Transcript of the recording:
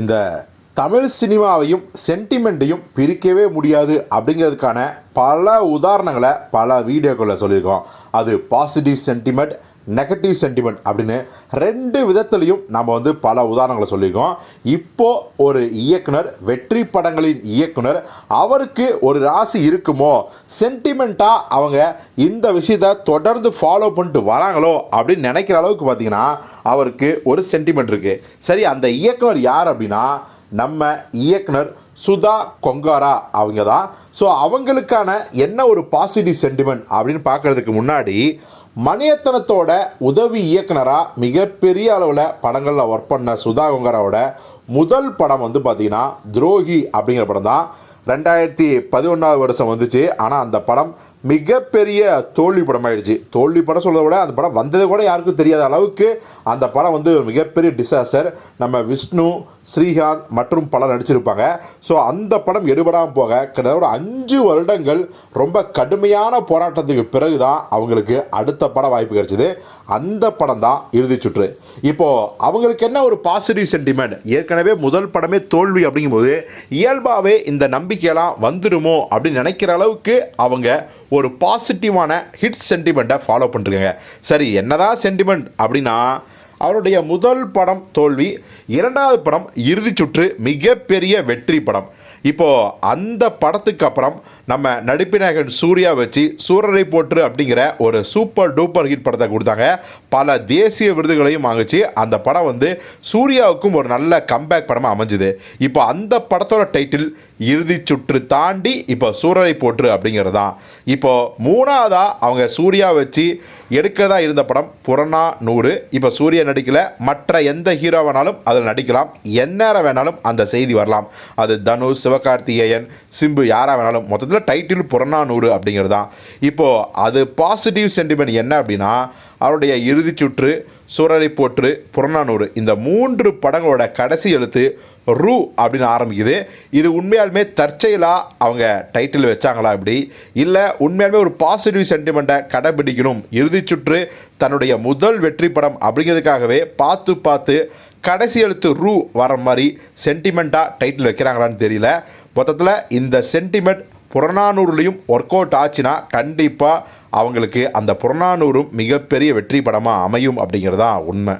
இந்த தமிழ் சினிமாவையும் சென்டிமெண்ட்டையும் பிரிக்கவே முடியாது அப்படிங்கிறதுக்கான பல உதாரணங்களை பல வீடியோக்களில் சொல்லியிருக்கோம். அது பாசிட்டிவ் சென்டிமெண்ட் நெகட்டிவ் சென்டிமெண்ட் அப்படின்னு ரெண்டு விதத்துலையும் நம்ம வந்து பல உதாரணங்களை சொல்லியிருக்கோம். இப்போ ஒரு இயக்குனர் வெற்றி படங்களின் இயக்குனர் அவருக்கு ஒரு ராசி இருக்குமோ சென்டிமெண்ட்டாக அவங்க இந்த விஷயத்தை தொடர்ந்து ஃபாலோ பண்ணிட்டு வராங்களோ அப்படின்னு நினைக்கிற அளவுக்கு பார்த்திங்கன்னா அவருக்கு ஒரு சென்டிமெண்ட் இருக்குது சரி அந்த இயக்குனர் யார் அப்படின்னா நம்ம இயக்குனர் சுதா கொங்காரா அவங்க தான் ஸோ அவங்களுக்கான என்ன ஒரு பாசிட்டிவ் சென்டிமெண்ட் அப்படின்னு பார்க்குறதுக்கு முன்னாடி மணியத்தனத்தோட உதவி இயக்குனராக மிகப்பெரிய அளவில் படங்களில் ஒர்க் பண்ண சுதா முதல் படம் வந்து பார்த்தீங்கன்னா துரோகி அப்படிங்கிற படம் தான் ரெண்டாயிரத்தி பதினொன்றாவது வருஷம் வந்துச்சு. ஆனால் அந்த படம் மிகப்பெரிய தோல்வி படமாயிடுச்சு. தோல்வி படம் சொல்கிறத விட அந்த படம் வந்தது கூட யாருக்கும் தெரியாத அளவுக்கு அந்த படம் வந்து மிகப்பெரிய டிசாஸ்டர் நம்ம விஷ்ணு ஸ்ரீகாந்த் மற்றும் பலர் நடிச்சிருப்பாங்க. ஸோ அந்த படம் எடுபடாமல் போக கிட்டத்தட்ட ஒரு அஞ்சு வருடங்கள் ரொம்ப கடுமையான போராட்டத்துக்கு பிறகு தான் அவங்களுக்கு அடுத்த பட வாய்ப்பு கிடைச்சிது. அந்த படம் தான் இறுதி சுற்று. இப்போது அவங்களுக்கு என்ன ஒரு பாசிட்டிவ் சென்டிமெண்ட் ஏற்கனவே முதல் படமே தோல்வி அப்படிங்கும்போது இயல்பாகவே இந்த நம்பி நம்பிக்கையெல்லாம் வந்துடுமோ அப்படின்னு நினைக்கிற அளவுக்கு அவங்க ஒரு பாசிட்டிவான ஹிட் சென்டிமெண்ட்டை ஃபாலோ பண்ணிருக்காங்க. சரி என்னதான் சென்டிமெண்ட் அப்படின்னா அவருடைய முதல் படம் தோல்வி இரண்டாவது படம் இறுதி சுற்று மிகப்பெரிய வெற்றி படம். இப்போது அந்த படத்துக்கு அப்புறம் நம்ம நடிப்பிநாயகன் சூர்யா வச்சு சூரரை போற்று அப்படிங்கிற ஒரு சூப்பர் டூப்பர் ஹிட் படத்தை கொடுத்தாங்க. பல தேசிய விருதுகளையும் வாங்கிச்சு. அந்த படம் வந்து சூர்யாவுக்கும் ஒரு நல்ல கம்பேக் படமாக அமைஞ்சுது. இப்போ அந்த படத்தோட டைட்டில் இறுதி சுற்று தாண்டி இப்போ சூரரை போற்று அப்படிங்கிறது. தான் இப்போ மூணாவதாக அவங்க சூர்யா வச்சு எடுக்கிறதா இருந்த படம் புறநா நூறு. இப்போ சூர்யா நடிக்கல மற்ற எந்த ஹீரோ வேணாலும் அதில் நடிக்கலாம். எந்நேரம் வேணாலும் அந்த செய்தி வரலாம். அது தனுஷ் சிவகார்த்திகேயன் சிம்பு யாராக வேணாலும். மொத்தத்தில் டைட்டில் புறநா நூறு அப்படிங்கிறது. தான் இப்போது அது பாசிட்டிவ் சென்டிமெண்ட் என்ன அப்படின்னா அவருடைய இறுதி சுற்று சூரரை போற்று புறநானூறு இந்த மூன்று படங்களோட கடைசி எழுத்து ரூ அப்படின்னு ஆரம்பிக்குது. இது உண்மையாலுமே தற்செயலாக அவங்க டைட்டில் வச்சாங்களா இப்படி? இல்லை உண்மையாலுமே ஒரு பாசிட்டிவ் சென்டிமெண்ட்டை கடைபிடிக்கணும் இறுதி சுற்று தன்னுடைய முதல் வெற்றி படம் அப்படிங்கிறதுக்காகவே பார்த்து பார்த்து கடைசி எழுத்து ரூ வர மாதிரி சென்டிமெண்ட்டாக டைட்டில் வைக்கிறாங்களான்னு தெரியல. மொத்தத்தில் இந்த சென்டிமெண்ட் புறநானூறுலேயும் ஒர்க் அவுட் ஆச்சுன்னா கண்டிப்பாக அவங்களுக்கு அந்த புறநானூறும் மிகப்பெரிய வெற்றி படமாக அமையும் அப்படிங்கிறது தான் உண்மை.